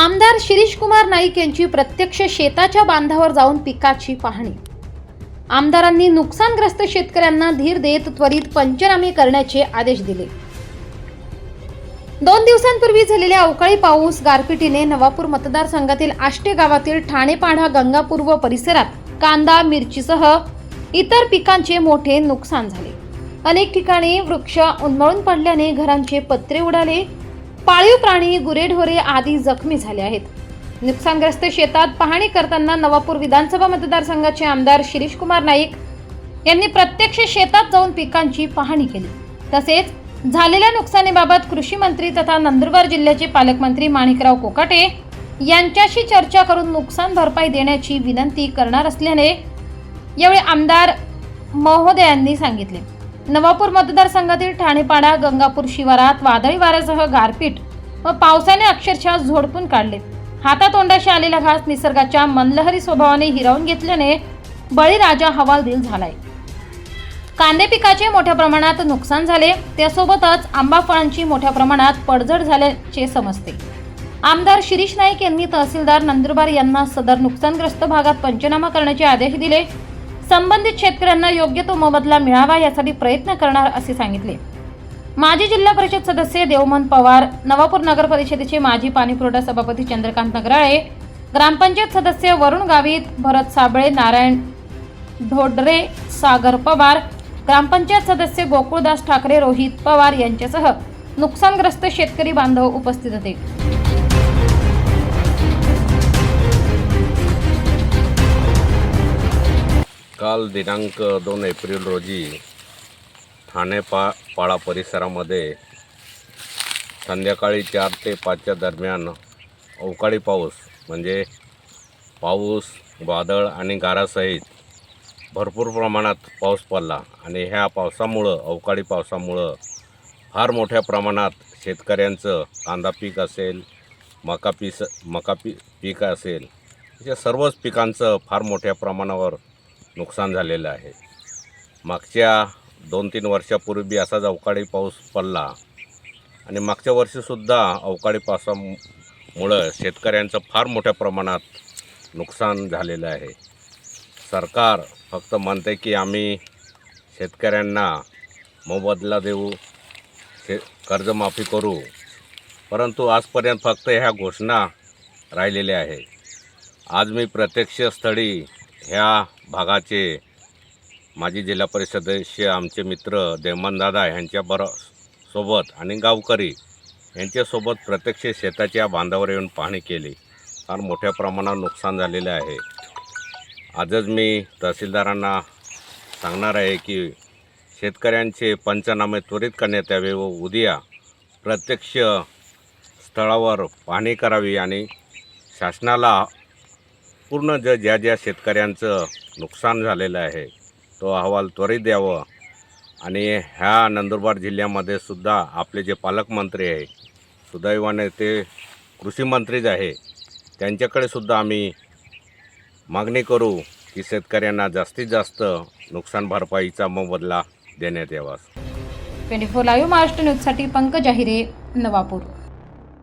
आमदार शिरीष कुमार नाईक यांची प्रत्यक्ष शेताच्या बांधावर जाऊन पिकाची पाहणी. आमदारांनी नुकसानग्रस्त शेतकऱ्यांना धीर देत त्वरित पंचनामे करण्याचे आदेश दिले. दोन दिवसांपूर्वी झालेल्या अवकाळी पाऊस गारपिटीने नवापूर मतदारसंघातील आष्टे गावातील ठाणेपाडा गंगापूर व परिसरात कांदा मिरचीसह इतर पिकांचे मोठे नुकसान झाले. अनेक ठिकाणी वृक्ष उन्मळून पडल्याने घरांचे पत्रे उडाले. पाळीव प्राणी गुरेढोरे आदी जखमी झाले आहेत. नुकसानग्रस्त शेतात पाहणी करताना नवापूर विधानसभा मतदारसंघाचे आमदार शिरीष कुमार नाईक यांनी प्रत्यक्ष शेतात जाऊन पिकांची पाहणी केली. तसेच झालेल्या नुकसानीबाबत कृषी मंत्री तथा नंदुरबार जिल्ह्याचे पालकमंत्री माणिकराव कोकाटे यांच्याशी चर्चा करून नुकसान भरपाई देण्याची विनंती करणार असल्याने यावेळी आमदार महोदयांनी सांगितले. नवापूर मतदारसंघातील ठाणेपाडा गंगापूर शिवारात वादळी वाऱ्यासह गारपीट व पावसाने अक्षरशः झोडपून काढले. हातातोंडाशी आलेला घास निसर्गाच्या मनलहरी स्वभावाने हिरावून घेतल्याने बळीराजा हवालदिल झालाय. कांदे पिकाचे मोठ्या प्रमाणात नुकसान झाले. त्यासोबतच आंबा फळांची मोठ्या प्रमाणात पडझड झाल्याचे समजते. आमदार शिरीष नाईक यांनी तहसीलदार नंदुरबार यांना सदर नुकसानग्रस्त भागात पंचनामा करण्याचे आदेश दिले. संबंधित शेतकऱ्यांना योग्य तो मोबदला मिळावा यासाठी प्रयत्न करणार असे सांगितले. माजी जिल्हा परिषद सदस्य देवमन पवार नवापूर नगर परिषदेचे माजी पाणीपुरवठा सभापती चंद्रकांत नगराळे ग्रामपंचायत सदस्य वरुण गावित भरत साबळे नारायण ढोडरे सागर पवार ग्रामपंचायत सदस्य गोकुळदास ठाकरे रोहित पवार यांच्यासह नुकसानग्रस्त शेतकरी बांधव उपस्थित होते. काल दिनांक दोन एप्रिल रोजी ठाणे पा पाळा परिसरामध्ये संध्याकाळी चार ते पाचच्या दरम्यान अवकाळी पाऊस म्हणजे पाऊस वादळ आणि गारासहित भरपूर प्रमाणात पाऊस पडला आणि ह्या पावसामुळं अवकाळी पावसामुळं फार मोठ्या प्रमाणात शेतकऱ्यांचं कांदा पीक असेल मका पीस मका पी पीक असेल या सर्वच पिकांचं फार मोठ्या प्रमाणावर नुकसान झालेलं आहे. मागच्या दोन तीन वर्षापूर्वी असाच अवकाळी पाऊस पडला आणि मागच्या वर्षीसुद्धा अवकाळी पावसामुळं शेतकऱ्यांचं फार मोठ्या प्रमाणात नुकसान झालेलं आहे. सरकार फक्त म्हणते की आम्ही शेतकऱ्यांना मोबदला देऊ शे कर्जमाफी करू परंतु आजपर्यंत फक्त ह्या घोषणा राहिलेल्या आहे आज मी प्रत्यक्ष स्थळी ह्या भागाचे माजी जिल्हा परिषद सदस्य आमचे मित्र देवमनदादा ह्यांच्या बरो सोबत आणि गावकरी यांच्यासोबत प्रत्यक्ष शेताच्या बांधावर येऊन पाहणी केली. फार मोठ्या प्रमाणात नुकसान झालेलं आहे. आजच मी तहसीलदारांना सांगणार आहे की शेतकऱ्यांचे पंचनामे त्वरित करण्यात यावे व उद्या प्रत्यक्ष स्थळावर पाहणी करावी आणि शासनाला पूर्ण ज ज्या ज्या शेतकऱ्यांचं नुकसान झालेलं आहे. तो अहवाल त्वरित द्यावं. आणि ह्या नंदुरबार जिल्ह्यामध्ये सुद्धा आपले जे पालकमंत्री आहे सुदैवाने ते कृषीमंत्रीच आहे त्यांच्याकडे सुद्धा आम्ही मागणी करू की शेतकऱ्यांना जास्तीत जास्त नुकसान भरपाईचा मोबदला देण्यात यावा. ट्वेंटी फोर लाईव्ह महाराष्ट्र न्यूजसाठी पंकज अहिरे नवापूर.